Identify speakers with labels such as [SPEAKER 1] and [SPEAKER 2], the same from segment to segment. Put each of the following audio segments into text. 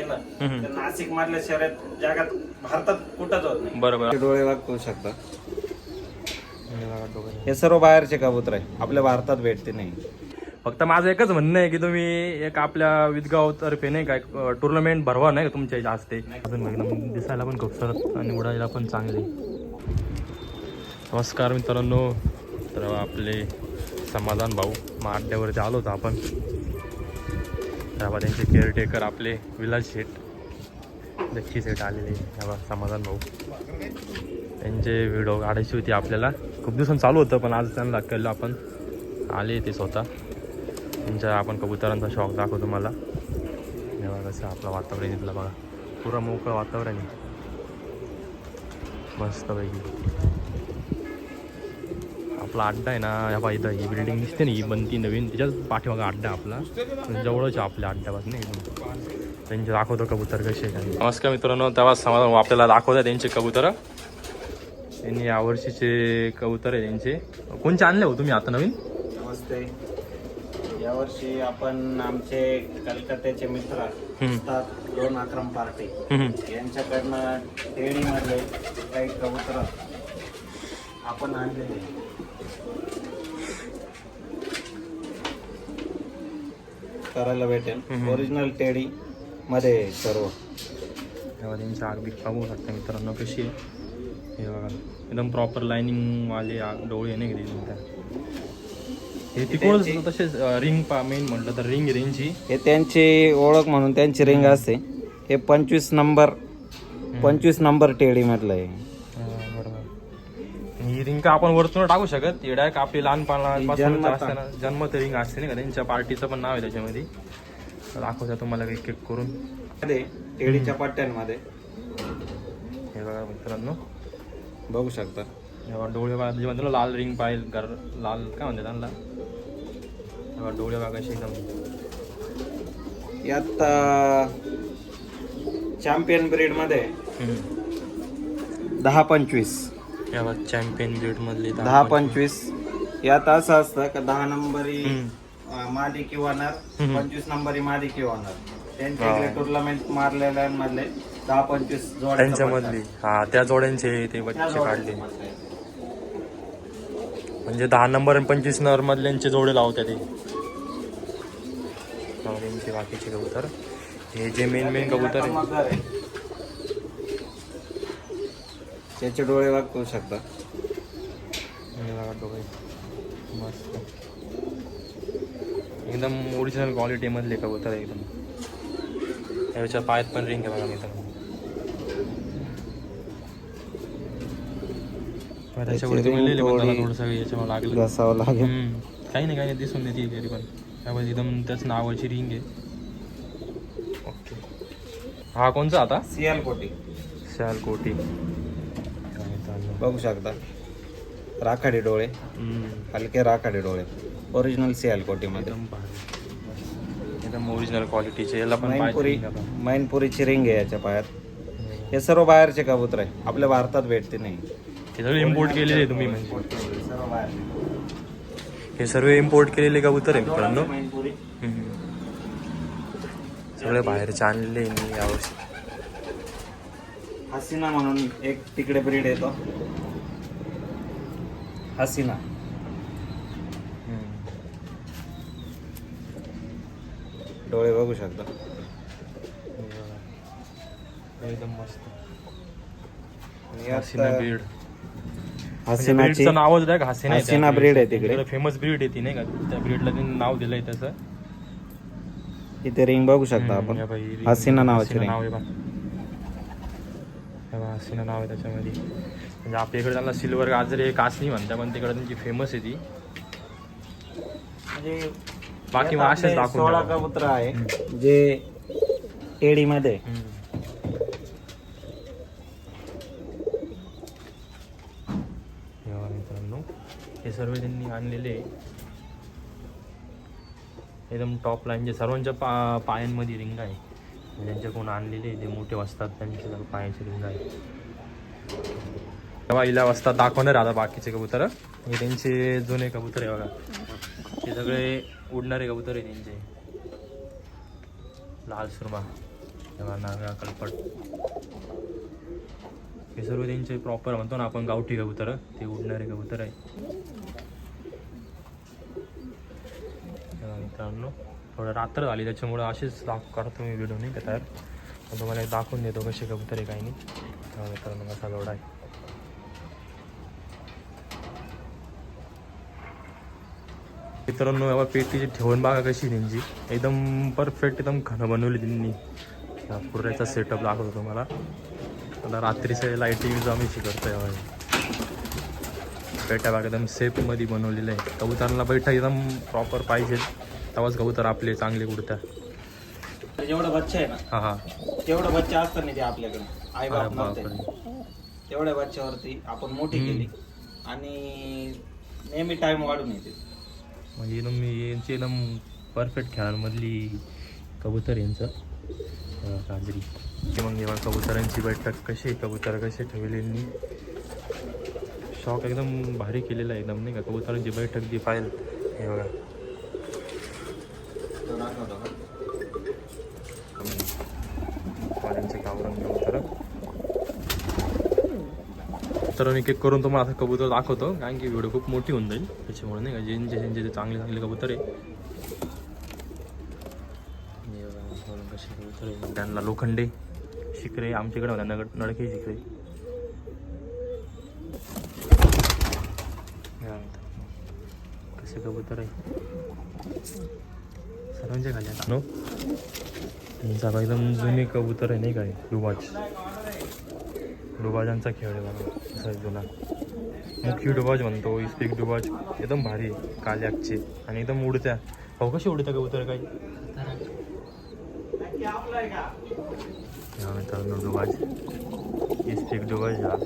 [SPEAKER 1] केलं. तर नाशिक मधल्या शहरात जगात भारतात कुठंच होत नाही.
[SPEAKER 2] बरोबर.
[SPEAKER 3] डोळे वागवू शकता. हे सर्व बाहेरचे कबूतर आहे आपल्या भारतात भेटते नाही.
[SPEAKER 2] फक्त माझं एकच म्हणणं आहे की तुम्ही एक आपल्या विदगाव तर्फे नाही काय टुर्नामेंट भरवा नाही का तुमच्या इथे असते. अजून एकदम दिसायला पण खूप सरस आणि उडायला पण चांगले. नमस्कार मित्रांनो. तर आपले समाधान भाऊ मग अड्ड्यावरती आलो होतो आपण. बाबा त्यांचे केअरटेकर आपले विलास शेठ. दक्षी सेठ आलेले तेव्हा समाधान भाऊ. त्यांचे व्हिडिओ काढायची होती आपल्याला. खूप दिवसांनी चालू होतं पण आज त्यांना केलं आपण. आले ते स्वतः. त्यांच्या आपण कबुतरांचा शौक दाखव तुम्हाला. हे बघा कसं आपलं वातावरण इथलं बघा. पुरं मोकळं वातावरण आहे. मस्तपैकी. आपला अड्डा आहे ना ह्या इथं ही बिल्डिंग दिसते ना ही बनती नवीन. त्याच्याच पाठीमागा अड्डा आपला. जवळच आपल्या अड्ड्यापासून एकदम त्यांचे दाखवतो कबूतर कसे काय नमस्कार मित्रांनो तेव्हा समाधान आपल्याला दाखवतात त्यांचे कबूतर. त्यांनी यावर्षीचे कबूतर आहे त्यांचे. कोणचे आणले हो तुम्ही आता नवीन?
[SPEAKER 1] नमस्ते. यावर्षी आपण आमचे कलकत्त्याचे मित्र. असतात दोन अक्रम पार्टी. यांच्याकडनं टेडीमध्ये काही कबूतर आपण आणलेले
[SPEAKER 3] करायला भेटेल. ओरिजिनल टेडी मध्ये सर्व.
[SPEAKER 2] तेव्हा त्यांची आग बीक बघू शकता मित्रांनो कशी आहे. हे बघा एकदम प्रॉपर लाईनिंग वाले आग डोळे नाही का त्या हे तिकडूनच तसेच रिंग पा मेन म्हटलं तर रिंग रेंजची
[SPEAKER 3] हे त्यांची ओळख म्हणून त्यांची रिंग असते. हे पंचवीस नंबर पंचवीस नंबर टेडी मधलं आहे.
[SPEAKER 2] ही रिंग का आपण वरतून टाकू शकत. येडा का आपली लहानपणापासून ना. जन्मत रिंग असते नाही का? त्यांच्या पार्टीचं पण नाव आहे त्याच्यामध्ये. दाखवता तुम्हाला एक एक करून.
[SPEAKER 3] टेडीच्या पट्ट्यांमध्ये.
[SPEAKER 2] हे बघा मित्रांनो.
[SPEAKER 3] बघू शकता.
[SPEAKER 2] डोळे बघा जेव्हा त्याला लाल रिंग पाहिजे गर लाल काय म्हणते त्यांना? तेव्हा डोळे बघायचे एकदम.
[SPEAKER 3] यात चॅम्पियन ब्रीडमध्ये दहा पंचवीस.
[SPEAKER 2] तेव्हा चॅम्पियन ब्रीड मधली
[SPEAKER 3] दहा पंचवीस. यात असं असतं का दहा नंबरी. अं, मादी किंवा नर. पंचवीस नंबरी मादी किंवा नर त्यांच्याकडे टुर्नामेंट मारलेल्यांमधले दहा पंचवीस जोड्या
[SPEAKER 2] त्यांच्यामधली हा त्या जोड्यांचे ते बच्चे काढले. म्हणजे दहा नंबर आणि पंचवीस नंबर मधल्यांचे जोडे लावतात ते बाकीचे कबूतर. हे जे मेन मेन कबूतर आहे.
[SPEAKER 3] त्याचे डोळे शकता.
[SPEAKER 2] बघा डोळे. मस्त. एकदम ओरिजिनल क्वालिटी मधले कबूतर आहे एकदम. याच्या पायात पण रिंग आहे बघा त्याच्यावर पण त्याला थोडंसं याच्यावर लागलं.
[SPEAKER 3] घसावं लागेल.
[SPEAKER 2] हम्म. काही नाही काही नाही दिसून येते तरी पण. त्यावर एकदम त्याच नावाची रिंग आहे. ओके. हा कोणचा आता?
[SPEAKER 3] सियाल कोटी
[SPEAKER 2] शाल कोटी
[SPEAKER 3] बघू शकता. राखाडी डोळे. हलके राखाडी डोळे. ओरिजिनल सियाल कोटी मध्ये
[SPEAKER 2] एकदम ओरिजिनल क्वालिटीचे याला पण
[SPEAKER 3] मैनपुरी. मैनपुरीची रिंग आहे याच्या पायात. हे सर्व बाहेरचे कबूतर आहे. आपल्या भारतात भेटते नाही.
[SPEAKER 2] हे सगळे इम्पोर्ट केलेले तुम्ही म्हणजे.
[SPEAKER 3] सर्व.
[SPEAKER 2] हे सर्व इम्पोर्ट केलेले कबूतर आहे मित्रांनो. सगळे बाहेरचे आणलेले मी यावर्षी.
[SPEAKER 3] हसीना म्हणून एक तिकडे ब्रीड येतो. हसीना. डोळे बघू शकता.
[SPEAKER 2] एकदम मस्त.
[SPEAKER 3] आणि
[SPEAKER 2] हसीना ब्रीड
[SPEAKER 3] हसीनाची
[SPEAKER 2] ब्रीडचं नावच आहे का? हसीना
[SPEAKER 3] हसीना breed आहे तिकडे.
[SPEAKER 2] फेमस ब्रीड आहे ती नाही का? त्या ब्रीडला त्यांनी नाव दिलंय त्याचं.
[SPEAKER 3] इथे रिंग बघू शकता आपण. हसीना नावाची रिंग
[SPEAKER 2] हे हसीना नाव आहे त्याच्यामध्ये. म्हणजे आपल्या इकडे त्यांना सिल्वर गाजरे कासनी म्हणतात पण तिकडे त्यांची फेमस आहे ती.
[SPEAKER 3] म्हणजे
[SPEAKER 2] बाकी मग असेच दाखवून
[SPEAKER 3] सोळा. कबूतर आहे जे टेडी मध्ये
[SPEAKER 2] हम्म. हे मित्रांनो हे सर्व त्यांनी आणलेले एकदम टॉप लाईनचे सर्वांच्या पा पायांमध्ये रिंग आहे. ज्यांच्याकडून आणलेले ते मोठे वाजतात त्यांचे पायाचे रिंग आहे तेव्हा हिला वाजता दाखवणार आता बाकीचे कबूतर. हे त्यांचे जुने कबूतर आहे बघा. हे सगळे उडणारे कबूतर आहे त्यांचे. लाल सुरमा. तेव्हा नागा कलपट. हे सर्व त्यांचे प्रॉपर म्हणतो ना आपण गावठी कबूतर. ते उडणारे कबूतर आहे. मित्रांनो. थोडं रात्र झाली त्याच्यामुळं असेच दाख करतो मी व्हिडिओ नाही का तयार तुम्हाला एक दाखवून देतो कसे कबूतर आहे काही नाही. तेव्हा मित्रांनो कसा जोडा आहे. मित्रांनो बाबा पेटीची ठेवण बागा कशी त्यांची. एकदम परफेक्ट एकदम खणं बनवली त्यांनी. पुऱ्याचा सेटअप दाखवतो तुम्हाला. आता रात्रीचं लाईटिंग आम्ही शिकवतो यावेळी पेट्या बाग एकदम सेफमध्ये बनवलेलं आहे कबुतरांना बैठक एकदम प्रॉपर पाहिजे. तेव्हाच कबूतर आपले चांगले उडतात
[SPEAKER 4] जेवढं बच्चा आहे ना
[SPEAKER 2] हा हा.
[SPEAKER 4] तेवढं बच्चा असतं नाही ते आपल्याकडे. आई
[SPEAKER 2] अरे
[SPEAKER 4] बाप
[SPEAKER 2] बापरे.
[SPEAKER 4] तेवढ्या बच्च्यावरती आपण मोठी
[SPEAKER 2] हम्म.
[SPEAKER 4] केली आणि नेहमी टाइम वाढून येते.
[SPEAKER 2] म्हणजे एकदम मी यांची एकदम परफेक्ट खेळांमधली कबूतर यांचं. अं, काजरी. की मग जेव्हा कबुतरांची बैठक कशी आहे, कबूतर कसे ठेवले यांनी? शॉक एकदम भारी केलेला आहे एकदम नाही का? कबुतरांची बैठक जी पाहिजे हे बघा
[SPEAKER 4] तो दाखवतो का?
[SPEAKER 2] वाल्यांचे गावरान कबूतर तर एक एक करून तुम्हाला आता कबूतर दाखवतो. कारण की व्हिडिओ खूप मोठी होऊन जाईल. त्याच्यामुळे नाही का ज्यांचे ज्यांचे ते चांगले चांगले कबूतर आहे. त्यांना लोखंडे शिकरे आमच्याकडे होत्या नगड नडके शिकरे कसे कबूतर आहे. सर्वांच्या खाली आता. नो त्यांचा एकदम जुनी कबूतर आहे नाही काय डुबाज डुबाजांचा खेळ आहे बघा. असा जुना. मुखी डुबाज म्हणतो इस्पिक डुबाज. एकदम भारी आहे काल्याकचे. आणि एकदम उडत्या. हो कशी उडत्या कबूतर काही हा मित्रांनो डुबाज. इस्पिक डुबाज हा.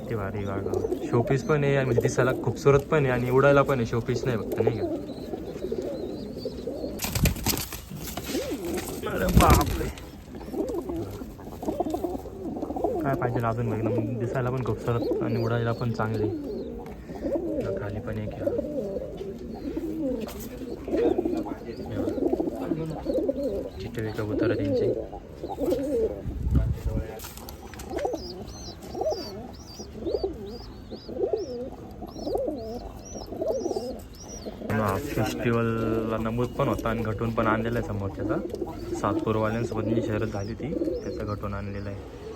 [SPEAKER 2] किती भारी बागा शोपीस पण आहे म्हणजे दिसायला खूपसुरत पण आहे आणि उडायला पण आहे. शोपीस नाही फक्त नाही का? काय पाहिजे अजून मग एकदम दिसायला पण खूप सरत आणि उडायला पण चांगले. खाली पण एक आहे. चिटवे कबूतर आहे त्यांचे. फेस्टिवलला नमूद पण होता आणि घटून पण आणलेला आहे समोर त्याचा सातपूरवाल्यांसोबत जी शहरात झाली ती त्याचं घटून आणलेलं आहे.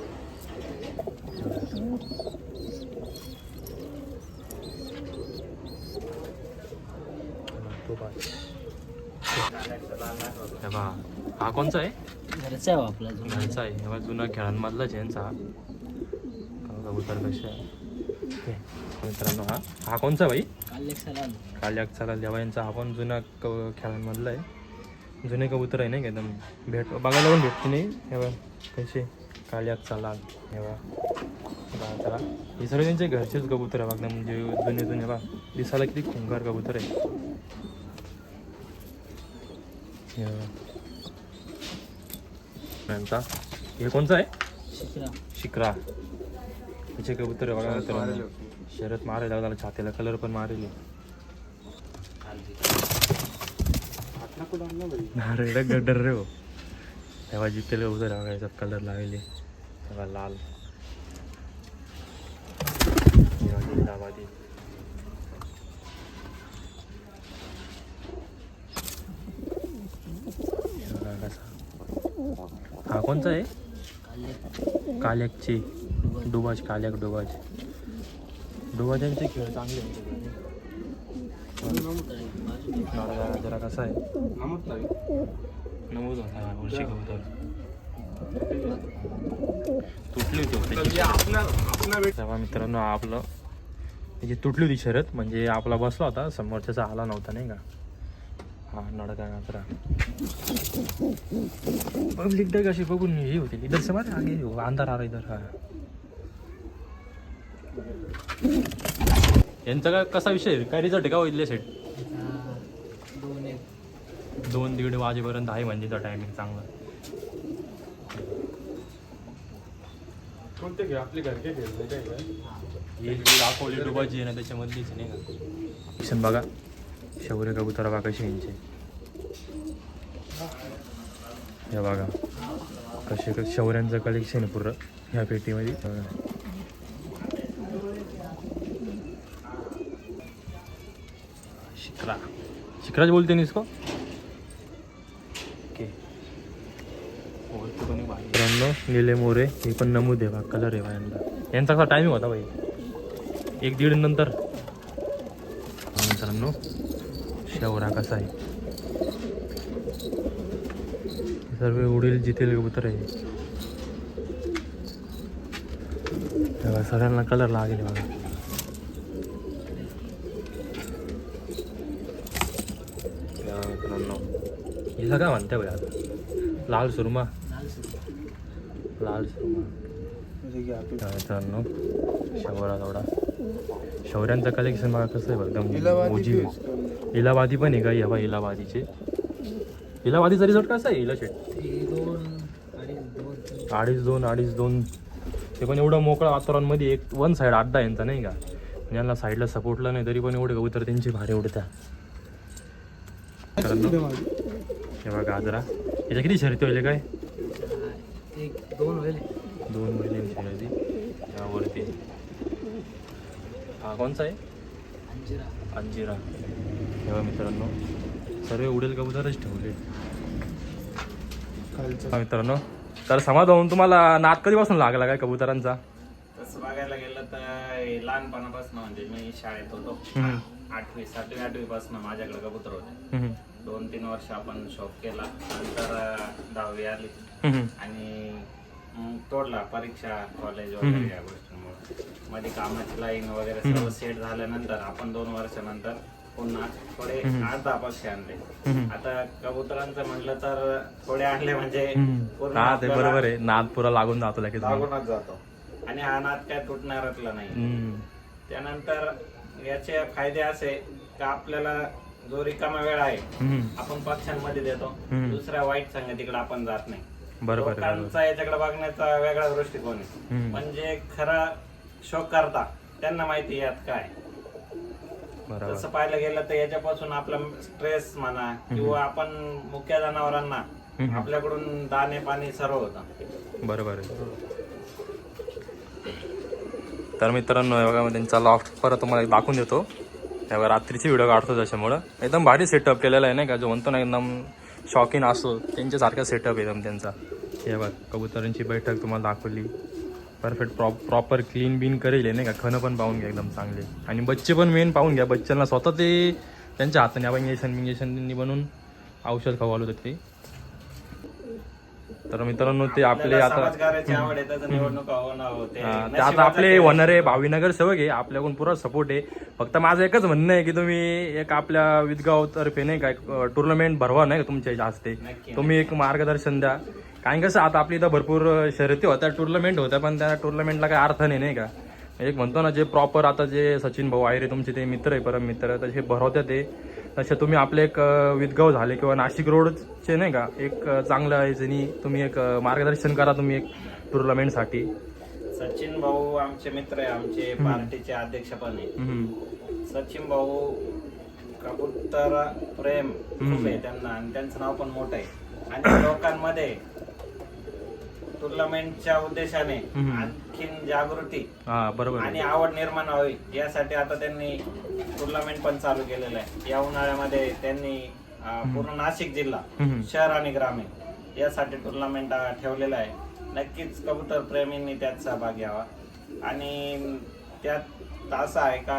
[SPEAKER 2] हे. हा कोणचा आहे?
[SPEAKER 5] घरचा आहे हो आपला.
[SPEAKER 2] घरचा आहे. हे जुना खेळांमधलाच यांचा. कबूतर कसे हे, मित्रांनो हा हा कोणचा
[SPEAKER 5] सलाम
[SPEAKER 2] काल्याक चाला जेव्हा यांचा हा पण जुना क खेळांमधला आहे. जुने कबूतर आहे नाही का एकदम? भेट बघायला पण भेटते नाही? हे बघ कसे? काल्याक चाला हे बघा. बघा हे सर्व त्यांचे घरचेच कबूतर आहे बघा म्हणजे जुने जुने बघा दिसायला किती खुंगार कबूतर आहे हे हे कोणचा आहे
[SPEAKER 5] शिकरा
[SPEAKER 2] शिकरा त्याचे कबूतर आहे बघा. शरद मारायला त्याला छातीला कलर पण मारेल अरे गड्डर रे हो तेव्हा जितेले उदर बघायचा कलर लागले तेव्हा लाल तेव्हा जिंदाबादी हे. हा कोणचा आहे?
[SPEAKER 5] काल
[SPEAKER 2] काल्याकचे. डुबाज काल्याक डुबाज. डुबाजांचे खेळ चांगले. जरा कसा आहे? नमूद होता या वर्षी कबूतर. तुटली होती होती तेव्हा मित्रांनो आपलं म्हणजे तुटली होती शरद म्हणजे आपला बसला होता समोरच्याचा आला नव्हता नाही का? हा नडका नात्रा पब्लिक डग अशी बघून ही होती इधर से मारे आगे हो अंधार आला इधर हा. यांचा काय कसा विषय? काय रिझल्ट का होईल सेट
[SPEAKER 5] दोन
[SPEAKER 2] दीड वाजेपर्यंत आहे म्हणजे टायमिंग चांगला.
[SPEAKER 3] कोणते घे? आपले घरचे खेळ काय?
[SPEAKER 2] ही जी दाखवली डुबाची आहे ना त्याच्यामधलीच नाही का? बघा शौर्य कबुतर बघा यांचे. हे बघा कसे शौर्यांचं कलेक्शन आहे पुरं ह्या पेटीमध्ये. बघा. शिक्रा. शिक्राज बोलते ना इसको? ओके. मित्रांनो निले मोरे हे पण नमूद आहे बा कलर आहे यांचा. कसा टायमिंग होता बाई एक दीड नंतर. मित्रांनो शेवरा कसा आहे? सर्व उडील जिथेल कबूतर आहे. हे बघा, सगळ्यांना कलर लागेल बघा. बघा मित्रांनो हिला काय म्हणते आता लाल सुरमा.
[SPEAKER 5] लाल सुरू
[SPEAKER 2] लाल सुरमा मित्रांनो शवरा थोडा. शौर्यांचं कलेक्शन बघा कसं आहे बघा एकदम मोजी इलाबादी पण आहे का? या बा इलाबादीचे इलाबादीचा रिझल्ट कसा आहे इला शेट
[SPEAKER 5] अडीच दोन
[SPEAKER 2] अडीच दोन. ते पण एवढं मोकळं वातावरणमध्ये एक वन साईड अड्डा आहे यांचा नाही का? यांना साईडला सपोर्टला नाही तरी पण एवढे कबूतर त्यांची भारी उडत्या हे बघा गाजरा याच्या किती शर्ती होईल काय?
[SPEAKER 5] दोन होईल
[SPEAKER 2] दोन महिने शर्यती. यावरती. हा कोणचा आहे?
[SPEAKER 5] अंजिरा.
[SPEAKER 2] अंजिरा. तेव्हा मित्रांनो सर्व उडेल कबूतरच ठेवले. हा मित्रांनो तर समाज होऊन तुम्हाला नाद कधीपासून लागला काय कबुतरांचा?
[SPEAKER 3] तसं बघायला गेलं तर लहानपणापासून म्हणजे मी शाळेत होतो. आठवी सातवी आठवी पासून माझ्याकडे कबूतर होते. दोन तीन वर्ष आपण शॉप केला. नंतर दहावी आली. आणि तोडला परीक्षा कॉलेज वगैरे या गोष्टींमुळे. मध्ये कामाची लाईन वगैरे सर्व सेट झाल्यानंतर आपण दोन वर्षानंतर पुन्हा थोडे आठ दहा पक्षी आणले. आता कबुतरांचं म्हटलं तर थोडे आणले म्हणजे
[SPEAKER 2] हा ते बरोबर आहे. नाद पुरा लागून जातो लगेच
[SPEAKER 3] लागूनच जातो. आणि हा नाद काय तुटणारतला नाही. त्यानंतर याचे फायदे असे का आपल्याला जो रिकामा वेळ आहे. आपण पक्ष्यांमध्ये देतो. दुसऱ्या वाईट संगतीकडे आपण जात नाही.
[SPEAKER 2] बरोबर
[SPEAKER 3] लोकांचा याच्याकडे बघण्याचा वेगळा दृष्टिकोन आहे. म्हणजे खरा शोक करता त्यांना माहिती यात काय. तसं पाहायला गेलं तर याच्यापासून आपला स्ट्रेस म्हणा किंवा आपण मुख्य जनावरांना. आपल्याकडून दाणे पाणी सर्व होतं.
[SPEAKER 2] बरोबर आहे. तर मित्रांनो बघा त्यांचा लॉफ्ट परत तुम्हाला दाखवून देतो. तेव्हा रात्रीची व्हिडिओ काढतो त्याच्यामुळं. एकदम भारी सेटअप केलेला आहे नाही का? जो म्हणतो ना एकदम शॉकिंग असतो त्यांच्यासारखा सेटअप एकदम त्यांचा. हे बघा कबुतरांची बैठक तुम्हाला दाखवली. Perfect prop proper clean bin करेल नाही का? खणं पण पाहून घ्या एकदम चांगले. आणि बच्चे पण मेन पाहून घ्या. बच्चांना स्वतः ते त्यांच्या हाताने आपण इंजेक्शन बिंजेक्शन त्यांनी बनवून औषध खवलं होतं ते. तर मित्रांनो ते आपले आता ते आता आपले
[SPEAKER 3] खेळ आहे.
[SPEAKER 2] होणारे भावीनगर सेवक आहे. आपल्याकडून पुरा सपोर्ट आहे. फक्त माझं एकच म्हणणं आहे की तुम्ही एक आपल्या विदगाव तर्फे नाही काय टुर्नामेंट भरवा नाही का तुमच्या हस्ते. तुम्ही एक मार्गदर्शन द्या. कारण कसं आता आपली इथं भरपूर शर्यती होत्या टुर्नामेंट होत्या पण त्या टुर्नामेंटला काही अर्थ नाही नाही का? एक म्हणतो ना जे प्रॉपर आता जे सचिन भाऊ आयरे तुमचे ते मित्र आहे परम मित्र तसे भरवत्या ते. तसे तुम्ही आपले एक विदगाव झाले किंवा नाशिक रोडचे नाही का? एक चांगलं आहे ज्यांनी तुम्ही एक मार्गदर्शन करा तुम्ही एक टुर्नामेंटसाठी
[SPEAKER 3] सचिन भाऊ आमचे मित्र आहे आमचे पार्टीचे अध्यक्ष पण आहे. सचिन भाऊ कबूतर प्रेम खूप आहे त्यांना आणि त्यांचं नाव पण मोठं आहे. आणि लोकांमध्ये टुर्नामेंटच्या उद्देशाने
[SPEAKER 2] हम्म.
[SPEAKER 3] आणखीन जागृती
[SPEAKER 2] हा बरोबर आहे.
[SPEAKER 3] आणि आवड निर्माण व्हावी यासाठी आता त्यांनी टुर्नामेंट पण चालू केलेलं आहे या उन्हाळ्यामध्ये त्यांनी अं, पूर्ण नाशिक जिल्हा
[SPEAKER 2] हम्म.
[SPEAKER 3] शहर आणि ग्रामीण यासाठी टुर्नामेंट ठेवलेलं आहे नक्कीच कबूतर प्रेमींनी त्यात सहभाग घ्यावा आणि त्यात असं आहे का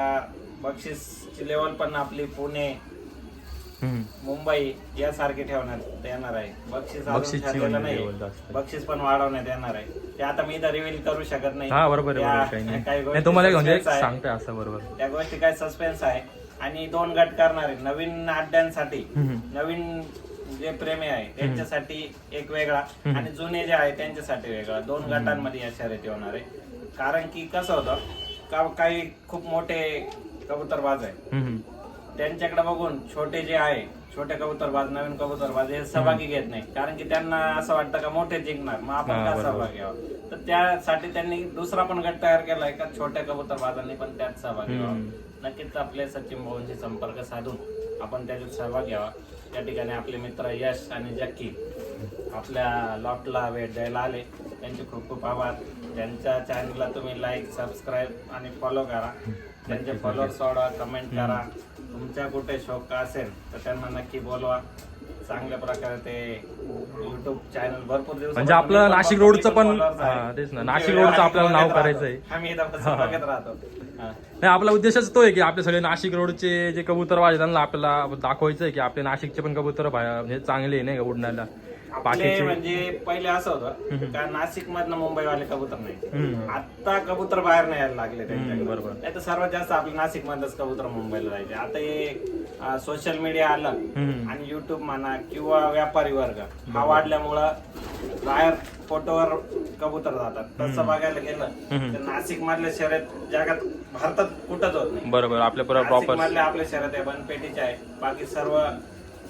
[SPEAKER 3] बक्षीसची लेवल पण आपली पुणे. मुंबई यासारखे ठेवण्यात येणार आहे. बक्षीस अजून
[SPEAKER 2] बक्षीसची
[SPEAKER 3] ठरलेलं
[SPEAKER 2] म्हणजे
[SPEAKER 3] नाही. बक्षीस पण वाढवण्यात येणार आहे. ते आता मी तर रिव्हील करू शकत नाही.
[SPEAKER 2] हा बरोबर आहे
[SPEAKER 3] त्या-
[SPEAKER 2] बरोबर काही नाही.
[SPEAKER 3] काही गोष्टी
[SPEAKER 2] नाही तुम्हाला म्हणजे
[SPEAKER 3] suspense आहे.
[SPEAKER 2] सांगताय असं बरोबर.
[SPEAKER 3] त्या गोष्टी काय सस्पेन्स आहे. आणि दोन गट करणार आहे. नवीन अड्ड्यांसाठी
[SPEAKER 2] हम्म.
[SPEAKER 3] नवीन जे प्रेमी आहे त्यांच्यासाठी एक वेगळा आणि जुने जे आहे त्यांच्यासाठी वेगळा. दोन गटांमध्ये या शर्यती होणार आहे. कारण की कसं होतं का काही खूप मोठे कबूतरबाज आहे
[SPEAKER 2] हम्म.
[SPEAKER 3] त्यांच्याकडे बघून छोटे जे आहे छोटे कबूतरबाज नवीन कबूतरबाज हे सहभागी घेत नाही. कारण की त्यांना असं वाटतं का मोठे जिंकणार मग आपण का. सहभाग घ्यावा तर त्यासाठी त्यांनी दुसरा पण गट तयार केलाय का छोट्या कबूतरबाजांनी पण त्यात सहभागी व्हावा. नक्कीच आपले सचिन भाऊंशी संपर्क साधून आपण त्याच्यात सहभाग घ्यावा त्या ठिकाणी आपले मित्र यश आणि जक्की आपल्या लॉटला भेट द्यायला आले. त्यांचे खूप खूप आभार. त्यांच्या चॅनलला तुम्ही लाईक सबस्क्राईब आणि फॉलो करा. त्यांचे फॉलोअर सोडा कमेंट करा. तुमच्या कुठे शौक असेल तर त्यांना नक्की बोलवा. चांगल्या प्रकारे ते युट्यूब चॅनल भरपूर दिवस
[SPEAKER 2] म्हणजे आपलं नाशिक रोडचं पण- हा, तेच ना. नाशिक रोडचं आपल्याला नाव करायचंय.
[SPEAKER 3] आम्ही इथं बसून बघत राहतो. हा.
[SPEAKER 2] नाही आपला उद्देशच तो आहे की आपले सगळे नाशिक रोडचे जे कबूतर वाजे त्यांना आपल्याला दाखवायचं आहे की आपले नाशिकचे पण कबूतर बाहेर- म्हणजे चांगले आहे नाही का उडण्याला.
[SPEAKER 3] आपले म्हणजे पहिले असं होतं का नाशिक मधनं मुंबईवाले कबूतर नाही. आता कबूतर बाहेर नाही यायला लागले
[SPEAKER 2] बरोबर.
[SPEAKER 3] नाही तर सर्वात जास्त आपले नाशिक मधलंच कबूतर मुंबईला जायचे. आता हे सोशल मीडिया आलं. आणि युट्यूब म्हणा किंवा व्यापारी वर्ग हा वाढल्यामुळं बाहेर फोटोवर कबूतर जातात. तसं बघायला गेलं तर नाशिक मधले शर्यत जगात भारतात कुठंच होत नाही.
[SPEAKER 2] बरोबर. आपल्या प्रॉपर
[SPEAKER 3] मधले आपले शहरात आहे बनपेटीचे आहे. बाकी सर्व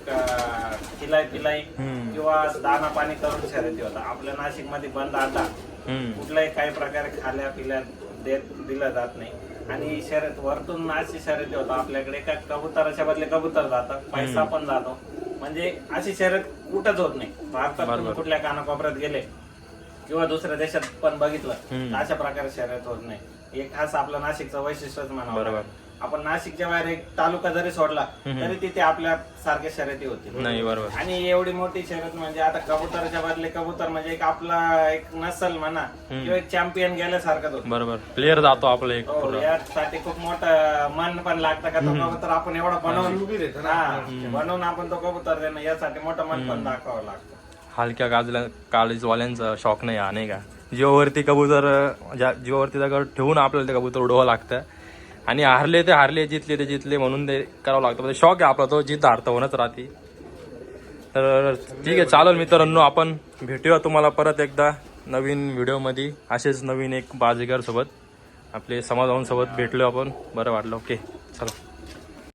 [SPEAKER 3] क- खिलाई पिलाई. किंवा दाना पाणी करून शर्यती होता. आपल्या नाशिकमध्ये बंद आता. कुठल्याही काही प्रकारे खाल्या पिल्या देत दिलं जात नाही. आणि शर्यत वरतून अशी शर्यती होता. आपल्याकडे का कबुतराच्या बदले कबूतर जातं. पैसा पण जातो. म्हणजे अशी शर्यत कुठंच होत नाही. भारतात कुठल्या कानाकोपऱ्यात गेले किंवा दुसऱ्या देशात पण बघितलं अशा प्रकारे शर्यत होत नाही. एक खास आपलं नाशिकचं वैशिष्ट्यच म्हणावं
[SPEAKER 2] बरोबर.
[SPEAKER 3] आपण नाशिकच्या बाहेर एक तालुका जरी सोडला तरी तिथे आपल्या सारख्या शर्यती होती
[SPEAKER 2] नाही बरोबर.
[SPEAKER 3] आणि एवढी मोठी शर्यत म्हणजे आता कबुतरच्या बदले कबूतर म्हणजे एक आपला एक नसल म्हणा किंवा एक चॅम्पियन गेल्यासारखंच होतं.
[SPEAKER 2] बरोबर. प्लेअर जातो आपलं एक
[SPEAKER 3] हो, यासाठी खूप मोठं मन पण लागतं का तो कबूतर आपण एवढा बनवून हा, बनवून आपण तो कबूतर देणं यासाठी मोठं मन पण दाखवावं लागतं.
[SPEAKER 2] हलक्या गाजल्या काळीजवाल्यांचा शौक नाही हा नाही का? जीवावरती कबूतर ज्या जीवावरती दगड ठेवून आपल्याला ते कबूतर उडवावं लागतं. आणि हारले ते हारले जितले ते जितले म्हणून ते करावं लागतं. म्हणजे आहे आपला तो जित हारतं होणंच राहते. तर ठीक आहे चालेल मित्रांनो आपण भेटूया तुम्हाला परत एकदा नवीन व्हिडिओमध्ये. असेच नवीन एक बाजीगर सोबत आपले समाजासोबत भेटलो आपण. बरं वाटलं ओके. चला.